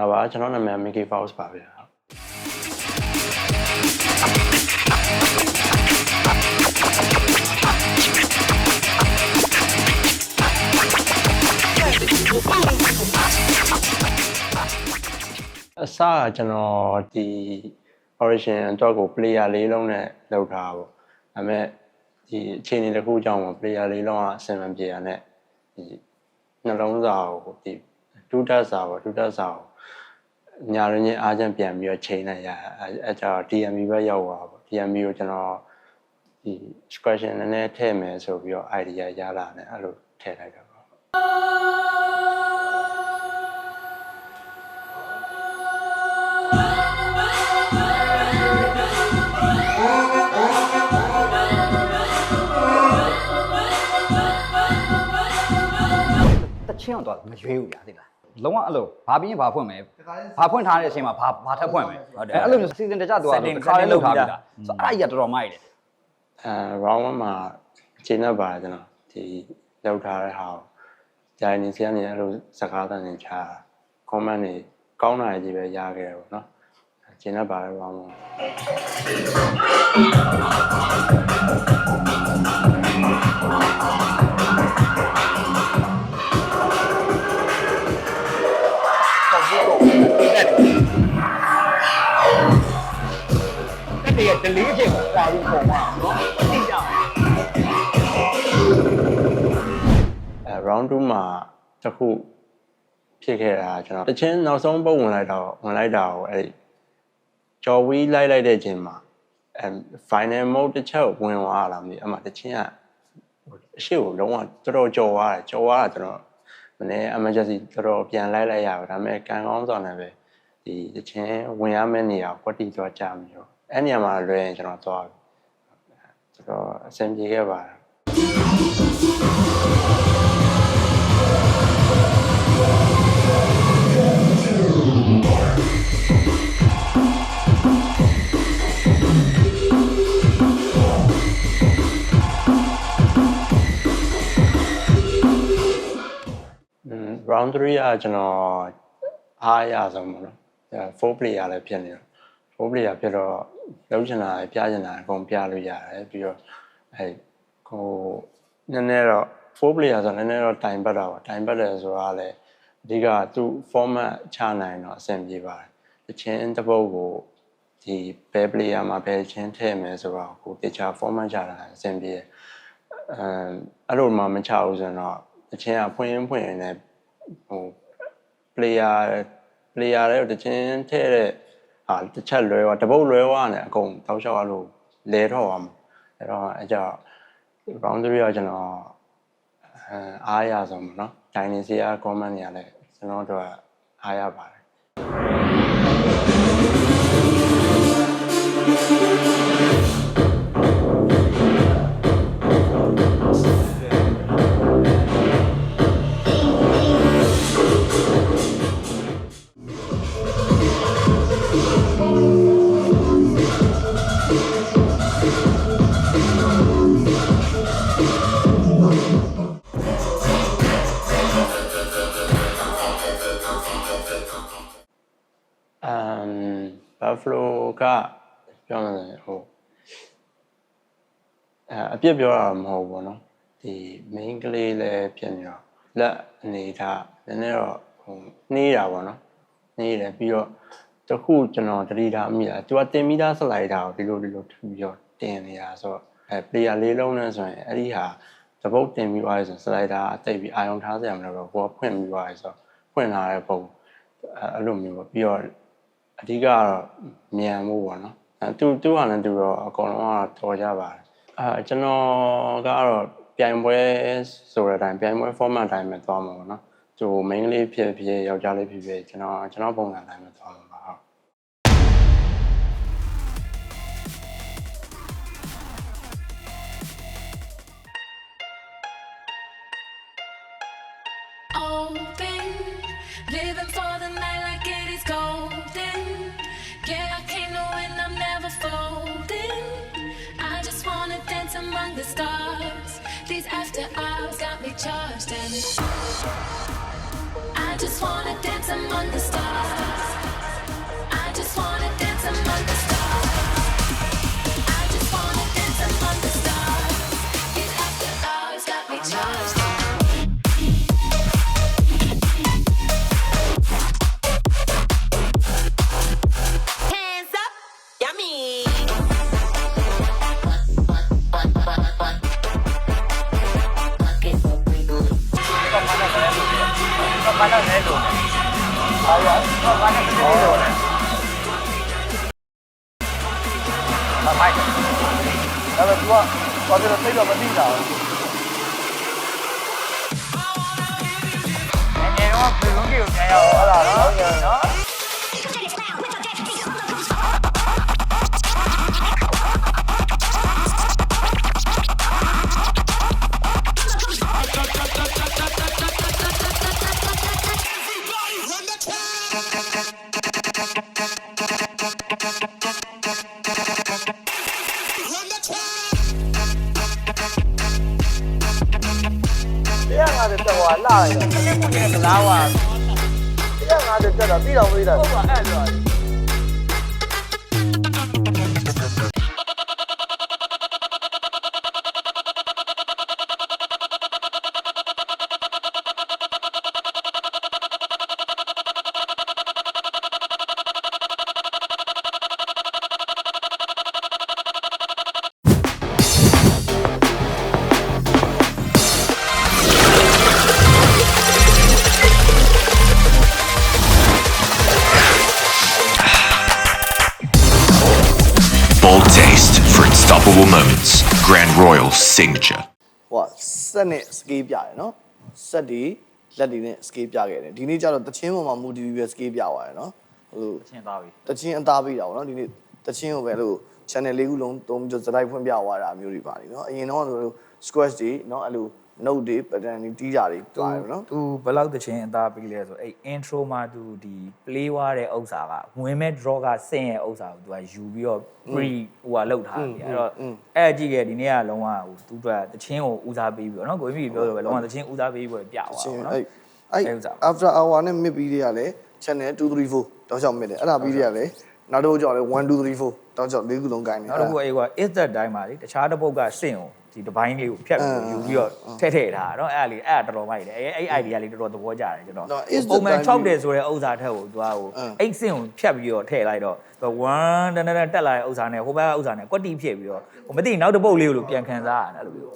ဒါပါကျွန်တော်နာမည် Mickey Fox ပါဗျာအစကကျွန်တော်ဒီ origin အတွက်ကို player လေးလုံးနဲ့လောက်ထားပါဒါပေမဲ့ဒီအခြေအနေတစ်ခုကြောင့်ပေါ့ player လေးလုံးကအဆင်မပြေရနဲ့ဒီနှလုံးစာကိုဒီဒုတက်စာပေါ့ဒုတက်စာကို ညာရင်းချင်းအားချင်းပြန်ပြီးတော့ချိန်လိုက်ရအဲအဲကျတော့ DMB ပဲရောက်သွားပါပေါ့ DMB ကိုကျွန်တော်ဒီ question နည်းနည်းထည့်မယ်ဆိုပြီးတော့ idea ရလာတယ်အဲ့လိုထည့်လိုက်တာပါတချင်းအောင်တော့မရွေးဘူးဗျာသိလား လုံးဝအဲ့လိုဘာပြီးရင်ဘာဖွင့်မယ်ဘာဖွင့်ထားတဲ့အချိန်မှာဘာဘာထပ်ဖွင့်မယ်ဟုတ်တယ်အဲ့လိုမျိုးစီစဉ်တကြတော့ Setting- တခါလေး setting လောက်ထားပြီလုပ်ပြီးလားသားဆိုတော့အဲ့ဒါကြီးကတော်တော်မိုက်တယ်အဲ round 1မှာခြေနဲ့ပါတယ်ကျွန်တော်ဒီလောက်ထားတဲ့ဟာကိုဂျိုင်းနေစီကနေအဲ့လိုစကားတန်နေချာ comment တွေကောင်းတာကြီးပဲရခဲ့တယ်ပေါ့နော်ခြေနဲ့ပါတယ် round 1တက်တ ည်းရဲ့ delay အချိန်ကိုပါလို့ပုံပါနော်သိကြအောင်အဲ round 2မှာတစ်ခုဖြစ်ခဲ့တာကျွန်တော်တချင်းနောက်ဆုံးပုံဝင်လိုက်တော့ဝင်လိုက်တာကိုအဲ့ဒီကြော်ဝီးလိုက်လိုက်တဲ့ချိန်မှာအဲ final mode တစ်ချက်ကိုဝင်သွားတာမသိဘူးအမှတချင်းကအရှိကိုလုံးဝတော်တော်ကြော်သွားတယ်ကြော်သွားတာကျွန်တော်မနေ့ emergency တော်တော်ပြန်လိုက်လိုက်ရပါဒါပေမဲ့ကံကောင်းစွာနဲ့ပဲဒီတချင်းဝင်ရမယ့်နေရာကိုကွက်တီသွားကြမှာရော အဲ့နေရာမှာလွယ်ရင်ကျွန်တော်သွားပြီတော်တော်အဆင်ပြေခဲ့ပါတယ်อืม round 3ကကျွန်တော်အားအရဆုံးပေါ့နော်အဲ4 player လည်းဖြစ်နေတော့4 player ဖြစ်တော့ လုံးချင်တာလည်းပြချင်တာလည်းအကုန်ပြလို့ရတယ်ပြီးတော့အဲဟိုနည်းနည်းတော့4 player ဆိုတော့နည်းနည်းတော့ time ပတ်တာပါ time ပတ်တယ်ဆိုတာလည်းအဓိကသူ format ချနိုင်တော့အဆင်ပြေပါတယ်တချင်းတစ်ပုတ်ကိုဒီဘယ် player မှာဘယ်ချင်းထည့်မယ်ဆိုတော့ကိုတခြား format ချတာအဆင်ပြေတယ်အဲအဲ့လိုမှမချဘူးဆိုတော့အချင်းကဖွင့်ရင်ဖွင့်ရင်လည်းဟို player player တွေတချင်းထဲတဲ့ ဟာတစ်ချက်လွဲသွားတပုတ်လွဲသွားတယ်အကုန်တောက်လျှောက်အဲ့လိုလဲတော့သွားမှာအဲ့တော့အကြော round 3ကကျွန်တော်အဲအားရဆုံးပေါ့နော် dynasty က comment တွေကလည်းကျွန်တော်တို့ကအားရပါတယ် Buffalo ကပြောမယ်ဆိုရင်ဟိုအဲအပြစ်ပြောတာမဟုတ်ဘူးเนาะဒီ main ကလေးလည်းဖြစ်နေတော့လက်အနေထားနည်းနည်းတော့ဟိုနှေးတာပေါ့เนาะနှေးတယ်ပြီးတော့တခုကျွန်တော်တတိထားမိတာသူကတင်မိသားစလိုက်တာကိုဒီလိုဒီလိုထပ်ပြီးတော့တင်နေတာဆိုတော့အဲ player လေးလုံးနဲ့ဆိုရင်အဲ့ဒီဟာတပုတ်တင်ပြီးသွားရဆိုစလိုက်တာအတိတ်ပြီးအာယုံထားစရာမလိုတော့ကိုကဖွင့်ပြီးသွားရဆိုဖွင့်လာတဲ့ပုံအဲအဲ့လိုမျိုးပေါ့ပြီးတော့ အဓိကကတော့မြန်မှုပေါ့နော်အဲသူသူကလည်းသူတော့အကုန်လုံးကတော့တော်ကြပါတယ်အဲကျွန်တော်ကတော့ပြိုင်ပွဲဆိုတဲ့အတိုင်းပြိုင်ပွဲ format အတိုင်းပဲသွားမှာပေါ့နော်သူ main လေးဖြစ်ဖြစ်ယောက်ျားလေးဖြစ်ဖြစ်ကျွန်တော်ကျွန်တော်ပုံစံအတိုင်းပဲသွားမှာပါ after hours got me charged, and I just wanna dance among the stars. I just wanna dance among the stars. I just wanna dance among the stars. It's after hours, got me charged. တရား ပြီးတော့ပြီးတော့ဟုတ်ပါအဲ့တော့ Grand Royal signature. ဟိုကစက်နဲ့စကေးပြတယ်နော်စက်ဒီလက်ဒီနဲ့စကေးပြခဲ့တယ်ဒီနေ့ကျတော့တချင်းပေါ်မှာမူတည်ပြီးပဲစကေးပြသွားတယ်နော်ဟိုရှင်းသားပြီတချင်းအသားပေးတာပေါ့နော်ဒီနေ့တချင်းကိုပဲလို့ channel လေးခုလုံးသုံးပြီးတော့စတိုက်ဖွင့်ပြသွားတာမျိုးတွေပါနေနော်အရင်တော့ဆိုလို့ squash တွေနော်အဲ့လို note တွေ pattern တွေတီးကြတွေပါတယ်နော်သူဘယ်လောက်တချင်းအသားပေးလဲဆိုအဲ့ intro မှာသူဒီ play ွားတဲ့ဥစ္စာကဝင်မဲ့ draw ကစင်ရဲ့ဥစ္စာကိုသူကယူပြီးတော့ pre ဟိုကလောက်ထားပြီအဲ့တော့အဲ့ကြည့်ခဲ့ဒီနေ့ကလုံးဝဟိုသူတို့ကတချင်းကိုဦးစားပေးပြီးတော့နော်ကိုကြီးပြောဆိုပဲလုံးဝတချင်းဦးစားပေးပြီးပြသွားချင်းတော့နော်အဲ့အဲ့အဲ့ဥစ္စာ after hour နဲ့ mid ပြီးတွေကလည်း channel 2 3 4တောက်ချောက် mid တယ်အဲ့ဒါပြီးတွေကလည်းနောက်တစ်ခုကြောက်လဲ1 2 3 4တောက်ချောက်လေးခုလုံးကိုင်းနေနောက်တစ်ခုအေးကွာ is that time ပါလေတခြားတစ်ပုတ်ကစင်ကို ဒီဒီဘိုင်းလေးကိုဖြတ်ပြီးယူပြီးတော့ထည့်ထည့်ထားတာနော်အဲ့ဒါလေးအဲ့ဒါတော်တော်မိုက်တယ်အဲ့အဲ့ idea လေးတော်တော်သဘောကျတယ်ကျွန်တော်ပုံမှန်6တယ်ဆိုတဲ့ဥစ္စာထက်ကိုသူကဟိုအဲ့စင်ကိုဖြတ်ပြီးတော့ထည့်လိုက်တော့သူ1တန်းတန်းတက်လာတဲ့ဥစ္စာနဲ့ဟိုဘက်ကဥစ္စာနဲ့ကွက်တီဖြစ်ပြီးတော့ဟိုမသိနောက်တစ်ပုတ်လေးကိုလို့ပြန်ခံစားရတယ်အဲ့လိုမျိုး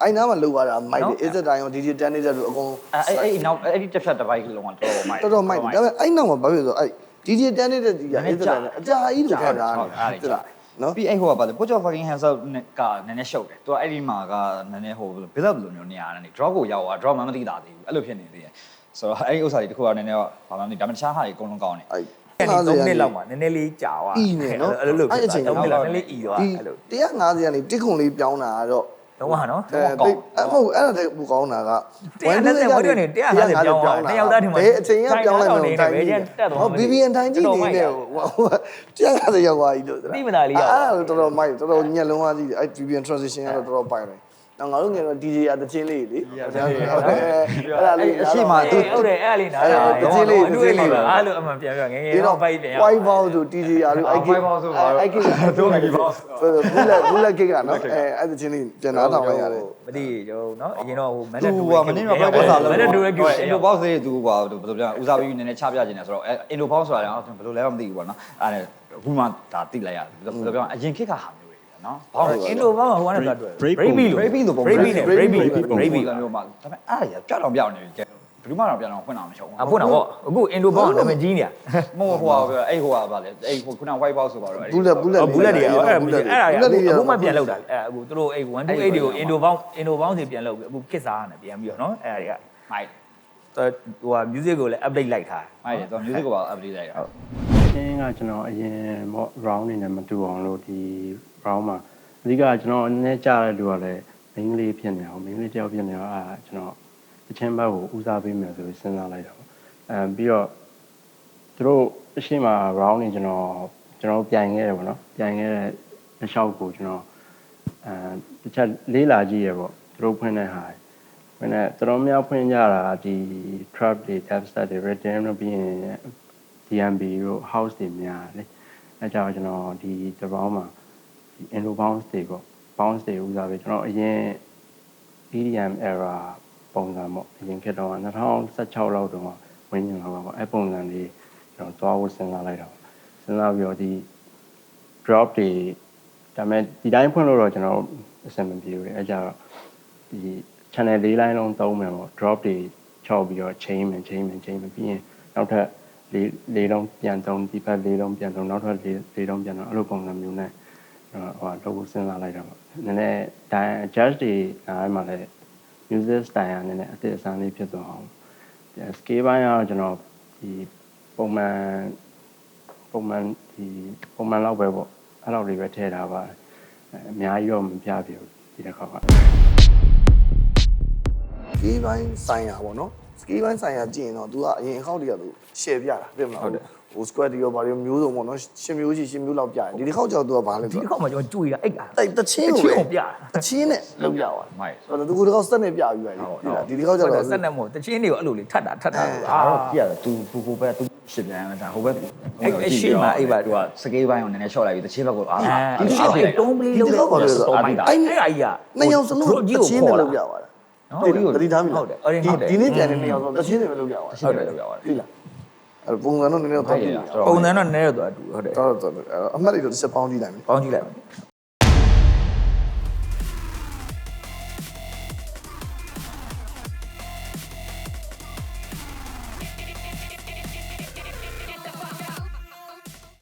အဲ့နားမှာလောက်ရတာမိုက်တယ် is that time ရော DJ Tennis တို့အကုန်အဲ့အဲ့အဲ့နောက်အဲ့ဒီတစ်ဖြတ်တစ်ပိုက်လုံးကတော်တော်မိုက်တော်တော်မိုက်တယ်ဒါပေမဲ့အဲ့နောက်မှာဘာဖြစ်လို့ဆိုအဲ့ DJ Tennis တဲ့ဒီက is that time အကြာကြီးလို့ခံစားရတယ် နော်ပြီးအဲ့ဟိုကပါလေ put your fucking hands up နဲ့ကနည်းနည်းရှုပ်တယ်သူကအဲ့ဒီမှာကနည်းနည်းဟို build up လိုမျိုးနေရတယ်နေ drop ကိုရောက်သွား drop မှမသိတာသေးဘူးအဲ့လိုဖြစ်နေသေးတယ်ဆိုတော့အဲ့ဒီဥစ္စာတွေတခုကနည်းနည်းဘာမှမသိဒါပေမဲ့တခြားဟာတွေအကုန်လုံးကောင်းတယ်အဲ့အဲ့ဒီ3နှစ်လောက်မှာနည်းနည်းလေးကြာသွားအီနေနော်အဲ့လိုလိုအဲ့အချိန်3နှစ်လောက်နည်းနည်းလေးအီသွားဒီအဲ့လို150ကနေတစ်ခုံလေးပြောင်းတာကတော့ လုံးဝနော်အဲတိတ်အမဟုတ်အဲ့ဒါတည်းပူကောင်းတာက150ဝတ်တွေနဲ့150ပြောင်းသွားနှစ်ယောက်သားထင်မှာဘယ်အချိန်ကပြောင်းလိုက်မလို့တိုင်းနေဘယ်ချင်းတက်သွားမလဲဟုတ် BBN တိုင်းကြည့်နေနေဟို150ရောက်သွားပြီလို့သိမသားလေးရောက်သွားအဲ့ဒါတော်တော်မိုက်တော်တော်ညက်လုံးသွားကြည့်တယ်အဲ့ BBN transition ကတော့တော်တော်ပိုင်တယ် တော့ငါတို့ငယ်တော့ DJ အတချင်းလေးလေဟုတ်တယ်အဲ့ဒါလေးအရှိမသူဟုတ်တယ်အဲ့လေးနားအဲ့တာဒါတချင်းလေးအတူလေးပါအဲ့လိုအမှန်ပြန်ပြောငယ်ငယ်ဒီတော့တော့ပိုက်ပြန်ရ white ball ဆို DJ ရလို့အဲ့ကိ white ball ဆိုပါတော့အဲ့ကိတော့ငယ်ဘောဘူးလက်ဘူးလက်ကိကနော်အဲအဲ့တချင်းလေးပြန်လာတော့လိုက်ရတယ်မသိကျွန်တော်နော်အရင်တော့ဟိုမန်သူတူကမင်းတို့ practice လာလို့မန်တူရဲ့ကျူအင်ဒိုဘောက်စ်လေးသူကဘယ်လိုပြောဦးစားပေးပြီးနည်းနည်းချပြခြင်းလဲဆိုတော့အင်ဒိုဘောက်စ်ဆိုတာလည်းဘယ်လိုလဲမသိဘူးပေါ့နော်အဲ့ဒါအခုမှဒါသိလိုက်ရတယ်ဘယ်လိုပြောအရင်ခေတ်ကဟာမျိုးတွေ နော်ဘောက်အင်ဒိုဘောင်းဟိုကနေတွတ် Bravey လို့ Bravey လို့ပုံ Bravey နဲ့ Bravey Bravey Bravey ကမျိုးမှာဒါပေမဲ့အဲ့ဒါပြောက်တော့ပြောက်နေပြီဘယ်သူမှတော့ပြောက်တော့ဖွင့်အောင်မရှုံးအဖွင့်တော့ဗောအခုအင်ဒိုဘောင်းနာမည်ကြီးနေရမဟုတ်ဟိုဟာအဲ့ဟိုဟာဗာလေအဲ့ဟိုခုန white box ဆိုပါတော့ဘူးလက်ဘူးလက်ဘူးလက်တွေအဲ့ဒါအဲ့ဒါဘူးလက်လေးအခုမှပြန်လောက်တာအဲ့အခုသူတို့အဲ့128တွေကိုအင်ဒိုဘောင်းအင်ဒိုဘောင်းစီပြန်လောက်အခုခစ်စားရတယ်ပြန်ပြီးတော့နော်အဲ့ဒါတွေကမိုက်ဟိုဟာ music ကိုလည်း update လိုက်ထားမိုက်တယ်တော့ music ကိုပါ update လိုက်တာအင်းကကျွန်တော်အရင်ပေါ့ round နေနဲ့မတူအောင်လို့ဒီ round မှာအဓိကကျွန်တော်နည်းနည်းကြားတဲ့လူကလည်းမင်းကလေးဖြစ်နေအောင်မင်းကလေးတယောက်ဖြစ်နေအောင်အာကျွန်တော်အချင်းဘက်ကိုဦးစားပေးမယ်ဆိုပြီးစဉ်းစားလိုက်တာပေါ့အဲပြီးတော့သူတို့အရှိမ round နေကျွန်တော်ကျွန်တော်ပြိုင်ခဲ့တယ်ပေါ့နော်ပြိုင်ခဲ့တဲ့တစ်လျှောက်ကိုကျွန်တော်အဲတစ်ချက်လေးလာကြည့်ရပေါ့သူတို့ဖွင့်တဲ့ဟာမင်းနဲ့တော်တော်များဖွင့်ကြတာဒီ trap တွေ dubstep တွေ rhythm တို့ပြီးရင် DMB တို့ house တွေများတယ်လေအဲကြောင့်ကျွန်တော်ဒီတစ်ပေါင်းမှာ ဒီ Indo bounce တွေပေါ့ bounce တွေဦးစားပေးကျွန်တော်အရင် EDM era ပုံစံပေါ့အရင်ခေတ်တော့2016လောက်တုန်းကဝင်းကျင်လာပါပေါ့အဲပုံစံလေးကျွန်တော်သွားဖို့စဉ်းစားလိုက်တာပေါ့စဉ်းစားပြီးတော့ဒီ drop တွေဒါပေမဲ့ဒီတိုင်းဖွင့်လို့တော့ကျွန်တော်အဆင်မပြေဘူးလေအဲကြတော့ဒီ channel လေးလိုင်းလုံးသုံးမယ်ပေါ့ drop တွေချောက်ပြီးတော့ chain မယ် chain မယ် chain မယ်ပြီးရင်နောက်ထပ်လေးလေးလုံးပြန်သုံးဒီဘက်လေးလုံးပြန်သုံးနောက်ထပ်လေးလေးလုံးပြန်သုံးအဲ့လိုပုံစံမျိုးနဲ့ ဟိုတော့လို့စဉ်းစားလိုက်တာပေါ့နည်းနည်း adjust တွေအားမှလည်း user style အနေနဲ့အသစ်အဆန်းလေးဖြစ်သွားအောင် scale ဘိုင်းကတော့ကျွန်တော်ဒီပုံမှန်ပုံမှန်ဒီပုံမှန်လောက်ပဲပေါ့အဲ့လောက်လေးပဲထည့်ထားပါတယ်အများကြီးတော့မပြပြဘူးဒီတစ်ခါကစကီးပိုင်းဆိုင်ရာပေါ့နော်စကီးပိုင်းဆိုင်ရာကြည့်ရင်တော့ तू ကအရင်အခောက်တည်းကသူ share ပြတာပြင်မလားဟုတ်တယ် ဟို square တွေရောဘာတွေရောမျိုးစုံပေါ့နော်ရှင်မျိုးကြီးရှင်မျိုးလောက်ပြတယ်ဒီတစ်ခေါက်ကျတော့ तू ကဘာလဲဒီဆိုတစ်ခေါက်မှာကျွန်တော်ကြွေတာအိတ်တာအဲ့တချင်းကိုတချင်းကိုပြတာတချင်းနဲ့လောက်ပြသွားမိုက် ဆိုတော့ तू ကိုတစ်ခေါက်စက်နဲ့ပြပြီးပါလေဒီတစ်ခေါက်ကျတော့ စက်နဲ့မို့တချင်းတွေကိုအဲ့လိုလေးထပ်တာထပ်တာအားတော့ပြရတယ်သူသူဟိုဘက်သူရှစ်ပြန်တာဟိုဘက်အဲ့အရှိမအဲ့ပါသူကစကေးပိုင်းကိုနည်းနည်း short လိုက်ပြီးတစ်ချင်းဘက်ကိုအာဒီရှစ်တွေတုံးပြီးလုံးလို့ဆိုတော့အဲ့အဲ့အကြီးကနှစ်ယောက်စလုံးတချင်းနဲ့လောက်ပြသွားတာဟုတ်တယ်တတိထားမိဟုတ်တယ်အဲ့ဒီဟုတ်တယ်ဒီနေ့ပြန်နေနှစ်ယောက်စလုံးတချင်းနဲ့ပဲလောက်ပြသွားဟုတ်တယ်လို့ပြောပါတယ်ပြီလား အဲ့ပုံစံတော့နည်းနည်းတော့ဟုတ်ကြရည့်တာတာပုံစံတော့နည်းတော့တူဟုတ်တယ်တော့တော့အမှတ်တွေတော့တစ်ချက်ပေါင်းကြည့်လိုက်မယ်ပေါင်းကြည့်လိုက်မယ်